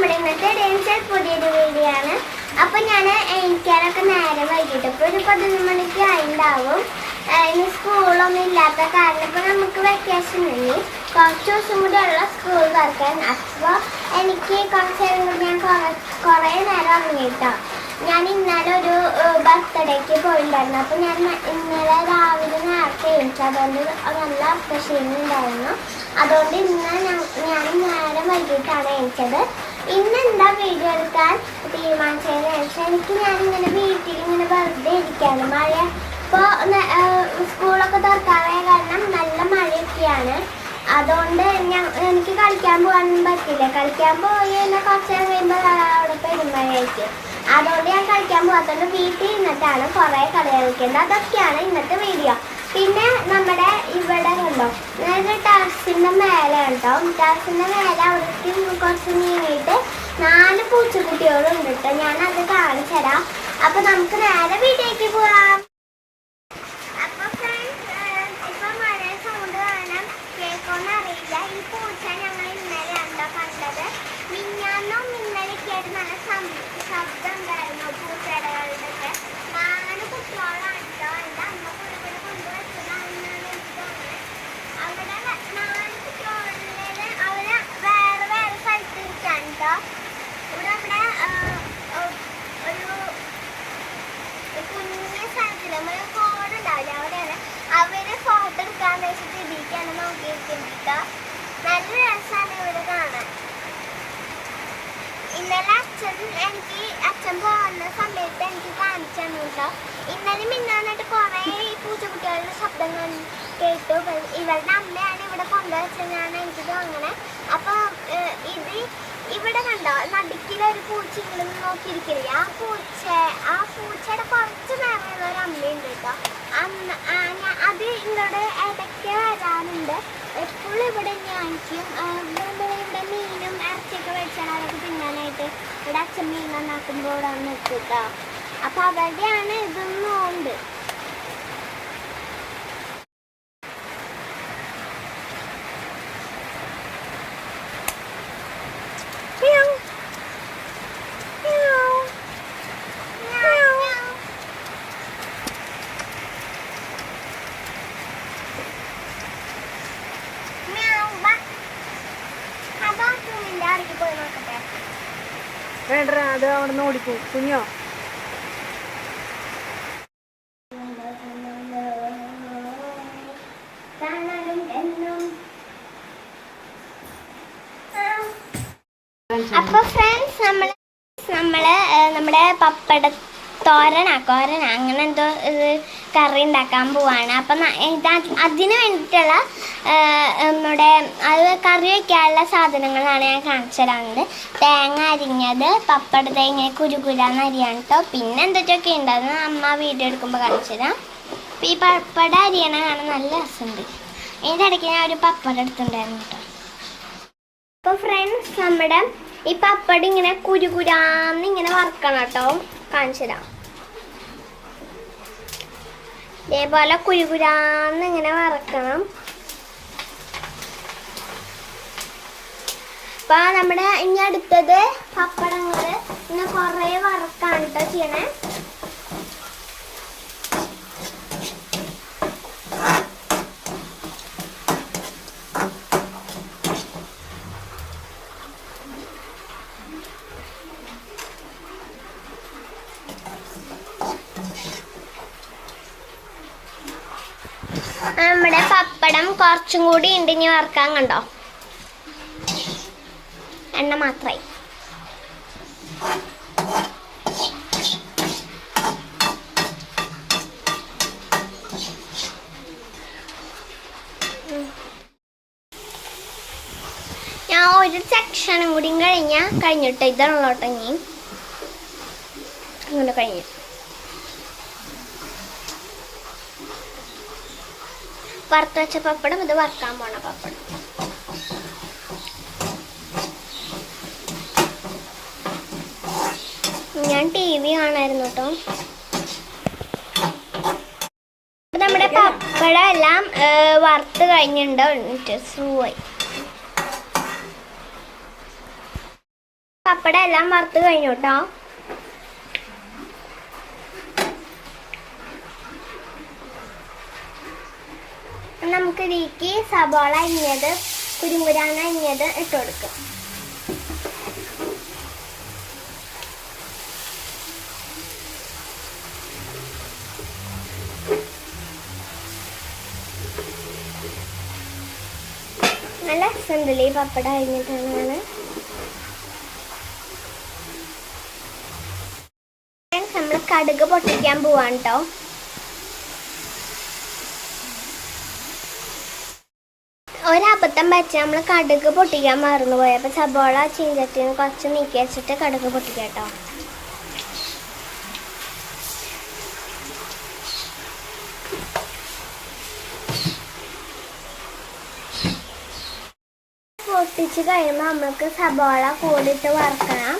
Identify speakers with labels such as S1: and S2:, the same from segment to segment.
S1: നമ്മുടെ ഇന്നത്തെ ഡാൻസ് പുതിയൊരു വീഡിയോ ആണ്. അപ്പൊ ഞാൻ എനിക്കാനൊക്കെ നേരെ വൈകിട്ട് ഇപ്പോൾ ഒരു പതിനൊന്ന് മണിക്ക് ആയിണ്ടാവും. ഇനി സ്കൂളൊന്നും ഇല്ലാത്ത കാരണം ഇപ്പൊ നമുക്ക് വെക്കേഷൻ ഇനി കുറച്ച് ദിവസം കൂടി ഉള്ള സ്കൂൾ തുറക്കാൻ. അപ്പോൾ എനിക്ക് കുറച്ച് നേരം കൂടി ഞാൻ കുറെ നേരം ഉറങ്ങിട്ടോ ഞാൻ ഇന്നലെ ഒരു ബർത്ത്ഡേക്ക് പോയിട്ടുണ്ടായിരുന്നു അപ്പൊ ഞാൻ ഇന്നലെ രാവിലെ നേരത്തെ എനിക്ക് അതുകൊണ്ട് നല്ല ക്ഷീണം അതുകൊണ്ട് ഇന്ന് ഞാൻ ഞാൻ നേരം വൈകിട്ടാണ് എണീച്ചത്. ഇന്ന് എന്താ വീഡിയോ എടുക്കാൻ തീരുമാനിച്ചതെന്ന് വെച്ചാൽ എനിക്ക് ഞാനിങ്ങനെ വീട്ടിൽ ഇങ്ങനെ വെറുതെ ഇരിക്കാണ്. മഴ ഇപ്പോൾ സ്കൂളൊക്കെ തുറക്കാറായ കാരണം നല്ല മഴയൊക്കെയാണ്. അതുകൊണ്ട് ഞാൻ എനിക്ക് കളിക്കാൻ പോകാൻ പറ്റില്ല. കളിക്കാൻ പോയി എന്നാൽ കുറച്ച് നേരം കഴിയുമ്പോൾ അവിടെ പെരുമഴയായിരിക്കും. അതുകൊണ്ട് ഞാൻ കളിക്കാൻ പോകാത്തതുകൊണ്ട് വീട്ടിൽ ഇരുന്നിട്ടാണ് കുറേ കളി കളിക്കേണ്ടത്. അതൊക്കെയാണ് ഇന്നത്തെ വീഡിയോ പിന്നെ നമ്മുടെ ഇവിടെ കണ്ടോ? അതായത് ടെറസിന്റെ മേലെ കണ്ടോ? ടെറസിന്റെ മേലെ അവിടേക്ക് കുറച്ച് നീങ്ങിയിട്ട് നാല് പൂച്ചക്കുട്ടികളുണ്ട് കേട്ടോ. ഞാൻ അത് കാണിച്ചു തരാം. അപ്പൊ നമുക്ക് നേരെ വീട്ടിലേക്ക് പോവാം. ഈ പൂച്ച ഞങ്ങൾ ഇന്നലെ ഉണ്ടോ കണ്ടത്. മിഞ്ഞാന്നും ഇന്നലെയൊക്കെ ആയിട്ട് നല്ല സം- ശബ്ദം ഉണ്ടായിരുന്നു പൂച്ചകളുടെയൊക്കെ. നാല് കുട്ടികളാണ് ട്ടോ. എന്റെ അമ്മ കൂടെ കൂടെ കൊണ്ടുവച്ചതാണെന്നാണ് എനിക്ക് തോന്നുന്നത്. അവിടെ ന- നാല് കുട്ടികളുടേത് അവർ വേറെ വേറെ സ്ഥലത്ത് ഇരിക്കാണ് ട്ടോ. ഇവിടെ നമ്മുടെ ഏഹ്, ഒ- ഒരു കുഞ്ഞ സ്ഥലത്തിൽ നമ്മൾ കോഡ് ഉണ്ടാവില്ല അവിടെയാണ് അവർ ഫോട്ടോ എടുക്കാന്ന് ഇതിക്കാണ് നോക്കിയിരിക്കുന്നത് നല്ല രസമാണ് ഇവിടെ കാണാൻ. ഇന്നലെ അച്ഛൻ എനിക്ക് അച്ഛൻ പോകുന്ന സമയത്ത് എനിക്ക് കാണിച്ചു ഇന്നലെ മിന്നാന്നിട്ട് കുറേ ഈ പൂച്ചക്കുട്ടികളുടെ ശബ്ദം കേട്ടു. ഇവ- ഇവരുടെ അമ്മയാണ് ഇവിടെ കൊണ്ടുവച്ചതാണ് എനിക്ക് തോന്നണേ അപ്പോൾ ഇത് ഇവിടെ കണ്ടോ? നടുക്കിലെ ഒരു പൂച്ച ഇങ്ങനെ നോക്കിയിരിക്കില്ലേ? ആ പൂച്ച ആ പൂച്ചയുടെ കുറച്ച് നേരമുള്ള ഒരു അമ്മയുണ്ട് കേട്ടോ. അന്ന് അത് ഇങ്ങോട്ട് ഇടയ്ക്ക് വരാനുണ്ട് എപ്പോഴും ഇവിടെ ഞാനിക്കും ഇവിടെ മീനും ഇറച്ചിയൊക്കെ വെച്ചാൽ അതൊക്കെ തിന്നാനായിട്ട്. ഇവിടെ അച്ഛൻ മീൻ നന്നാക്കുമ്പോൾ ഇവിടെ വന്ന് കേട്ടോ. അപ്പൊ അവരുടെയാണ് ഇതൊന്നും ഉണ്ട്
S2: അവിടെ നിന്ന് ഓടിപ്പോവും. കുഞ്ഞോ?
S1: അപ്പൊ ഫ്രണ്ട്സ് നമ്മൾ നമ്മൾ നമ്മുടെ പപ്പട തോരനാ കോരന അങ്ങനെ എന്തോ ഇത് കറി ഉണ്ടാക്കാൻ പോവാണ്. അപ്പൊ ഇത് അതിന് വേണ്ടിയിട്ടുള്ള നമ്മുടെ അത് കറി വെക്കാനുള്ള സാധനങ്ങളാണ് ഞാൻ കാണിച്ചു തരാറുണ്ട്. തേങ്ങ അരിഞ്ഞത് പപ്പട തേങ്ങ കുരുകുരാന്ന് അരിയാണ് കേട്ടോ പിന്നെ എന്തൊക്കെയൊക്കെ ഉണ്ടാകുന്നത് അമ്മ വീഡിയോ എടുക്കുമ്പോൾ കാണിച്ചു തരാം. ഈ പപ്പട അരിയണ കാണാൻ നല്ല രസമുണ്ട്. ഇതിന്റെ ഇടയ്ക്ക് ഞാൻ ഒരു പപ്പട എടുത്തിട്ടുണ്ടായിരുന്നു കേട്ടോ അപ്പൊ ഫ്രണ്ട്സ് നമ്മുടെ ഈ പപ്പടി ഇങ്ങനെ കുരുകുരാന്ന് ഇങ്ങനെ വറക്കണം കേട്ടോ കാണിച്ചു തരാം. ഇതേപോലെ കുരുകുരാന്ന് ഇങ്ങനെ വറക്കണം. അപ്പൊ നമ്മുടെ ഇനി അടുത്തത് പപ്പടങ്ങൾ ഇങ്ങനെ കൊറേ വറക്കാണ് കേട്ടോ ചെയ്യണേ. നമ്മുടെ പപ്പടം കുറച്ചും കൂടി ഉണ്ട്. ഇനി വറക്കാൻ കണ്ടോ? എണ്ണ മാത്രമായി. ഞാൻ ഒരു സെക്ഷനും കൂടി കഴിഞ്ഞാൽ കഴിഞ്ഞിട്ട്? ഇതാണല്ലോട്ടോ ഇനി. അങ്ങനെ കഴിഞ്ഞു. വറുത്ത് വെച്ച പപ്പടം ഇത് വറുക്കാൻ പോണ പപ്പടം. ഞാൻ ടി വി കാണായിരുന്നു കേട്ടോ നമ്മുടെ പപ്പടം എല്ലാം വറുത്ത് കഴിഞ്ഞിട്ടുണ്ട് പപ്പടം എല്ലാം വറുത്ത് കഴിഞ്ഞു കേട്ടോ നമുക്ക് ഇതിലേക്ക് സബോള അരിഞ്ഞത് കുരുമുരാന അരിഞ്ഞത് ഇട്ട് കൊടുക്കും. നല്ല പപ്പട പപ്പടം അരിഞ്ഞിട്ടാണ് നമ്മൾ കടുക് പൊട്ടിക്കാൻ പോവാണ് കേട്ടോ ഒരബദ്ധം പറ്റി നമ്മൾ കടുക് പൊട്ടിക്കാൻ മറന്നു പോയി. അപ്പൊ സബോള ചീഞ്ചട്ടിന്ന് കുറച്ച് നീക്കി വെച്ചിട്ട് കടുക് പൊട്ടിക്കാം പൊട്ടിച്ച് കഴിയുമ്പോൾ നമുക്ക് സബോള കൂടിയിട്ട് വറക്കണം.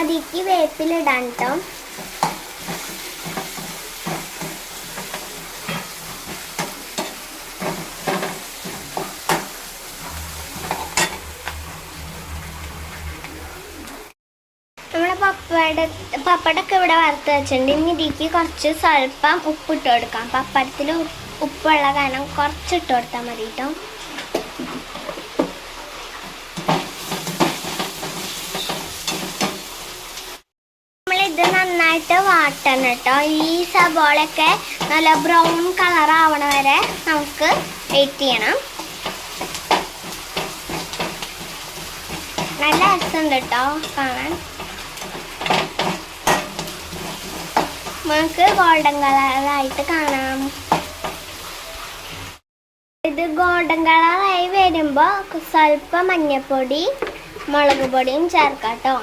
S1: അതിക്ക് വേപ്പിലിടാൻ കേട്ടോ നമ്മളെ പപ്പട പപ്പടൊക്കെ ഇവിടെ വറുത്ത് വെച്ചിട്ടുണ്ട്. ഇനി ഇതിക്ക് കുറച്ച് സ്വല്പം ഉപ്പിട്ട് കൊടുക്കാം. പപ്പടത്തിൽ ഉപ്പുള്ള കാരണം കുറച്ച് ഇട്ട് കൊടുത്താൽ മതി കേട്ടോ നന്നായിട്ട് വാട്ടണം കേട്ടോ ഈ സബോളൊക്കെ നല്ല ബ്രൗൺ കളർ ആവണ വരെ നമുക്ക് വെയിറ്റ് ചെയ്യണം. നല്ല രസമുണ്ട് കേട്ടോ കാണാൻ. നമുക്ക് ഗോൾഡൻ കളറായിട്ട് കാണാം. ഇത് ഗോൾഡൻ കളറായി വരുമ്പോൾ സ്വല്പം മഞ്ഞപ്പൊടി മുളക് പൊടിയും ചേർക്കാം കേട്ടോ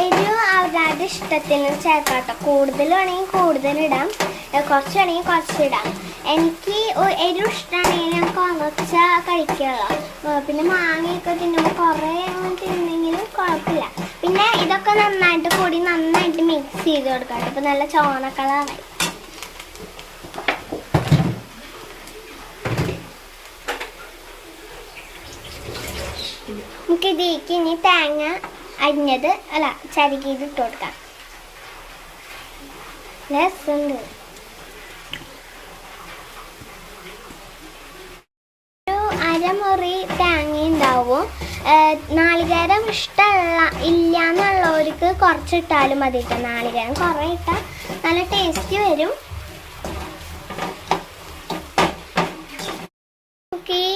S1: എരിവ് അവരവരുടെ ഇഷ്ടത്തിന് ചേർക്കാട്ടോ. കൂടുതൽ വേണമെങ്കിൽ കൂടുതൽ ഇടാം. കുറച്ച് വേണമെങ്കിൽ കുറച്ച് ഇടാം. എനിക്ക് എരിവ് ഞങ്ങൾക്ക് ഞാൻ കുറച്ച കഴിക്കുള്ളൂ പിന്നെ മാങ്ങയൊക്കെ തിന്നുമ്പോൾ കുറേ അങ്ങനെ തിന്നെങ്കിലും കുഴപ്പമില്ല പിന്നെ ഇതൊക്കെ നന്നായിട്ട് കൂടി നന്നായിട്ട് മിക്സ് ചെയ്ത് കൊടുക്കാം ഇപ്പം നല്ല ചോന കളറായി നമുക്ക് ഇതിലേക്ക് ഇനി തേങ്ങ അരിഞ്ഞത് അല്ല ചരുകിയത് ഇട്ട് കൊടുക്കാം. രസമുണ്ട് അരമുറി തേങ്ങ ഉണ്ടാവും നാളികേരം ഇഷ്ടമുള്ള ഇല്ല എന്നുള്ളവർക്ക് കുറച്ചിട്ടാലും മതി കേട്ടോ നാളികേരം കുറേ ഇട്ടാൽ നല്ല ടേസ്റ്റ് വരും. ഈ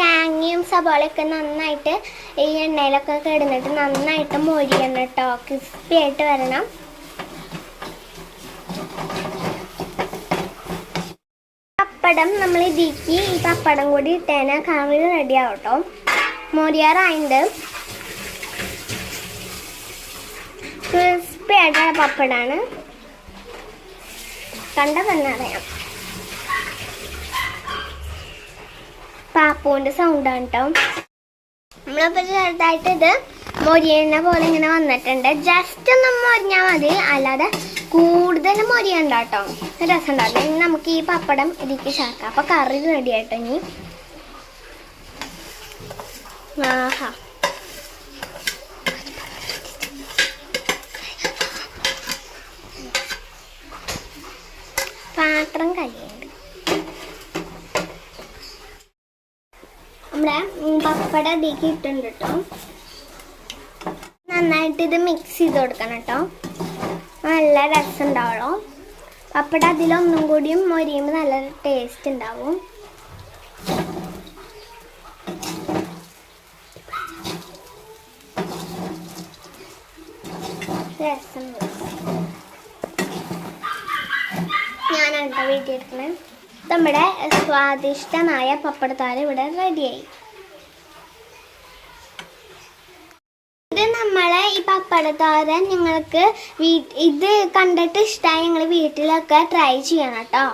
S1: തേങ്ങയും സബോളയൊക്കെ നന്നായിട്ട് ഈ എണ്ണയിലൊക്കെ കിടന്നിട്ട് നന്നായിട്ട് മൊരിയണം കേട്ടോ. ക്രിസ്പി ആയിട്ട് വരണം. പപ്പടം നമ്മൾ ഇതിക്ക് ഈ പപ്പടം കൂടി ഇട്ടേന കാവിൽ റെഡി ആവട്ടോ. മൊരിയാറായിണ്ട്. ക്രിസ്പി ആയിട്ടുള്ള പപ്പടാണ്. കണ്ട തന്നെ അറിയാം. പാപ്പുവിന്റെ സൗണ്ടാണ് കേട്ടോ നമ്മളിപ്പോൾ ചെറുതായിട്ട് ഇത് മൊരിയണ പോലെ ഇങ്ങനെ വന്നിട്ടുണ്ട്. ജസ്റ്റ് ഒന്ന് മൊരിഞ്ഞാൽ മതി. അല്ലാതെ കൂടുതൽ മൊരിയണ്ട കേട്ടോ രസം ഉണ്ടാകും ഇനി നമുക്ക് ഈ പപ്പടം ഇതിലേക്ക് ചേർക്കാം. അപ്പൊ കറി റെഡി ആയിട്ടോ ഇനി? ആഹാ. പാത്രം കഴിയുണ്ട് നമ്മുടെ പപ്പടം ഇതിലേക്ക് ഇട്ടുണ്ട് കേട്ടോ. നന്നായിട്ട് ഇത് മിക്സ് ചെയ്ത് കൊടുക്കണം കേട്ടോ. നല്ല രസം ഉണ്ടാവുള്ളൂ പപ്പട അതിലൊന്നും കൂടിയും മൊരിയുമ്പോൾ നല്ല ടേസ്റ്റ് ഉണ്ടാവും. രസം. ഞാനാണ് വീട്ടിൽ എടുക്കണേ നമ്മുടെ സ്വാദിഷ്ടമായ പപ്പടത്താൽ ഇവിടെ റെഡിയായി ഇത് നമ്മളെ ഈ പപ്പടത്തോരൻ നിങ്ങൾക്ക് വീ ഇത് കണ്ടിട്ട് ഇഷ്ടമായി നിങ്ങൾ വീട്ടിലൊക്കെ ട്രൈ ചെയ്യണം കേട്ടോ.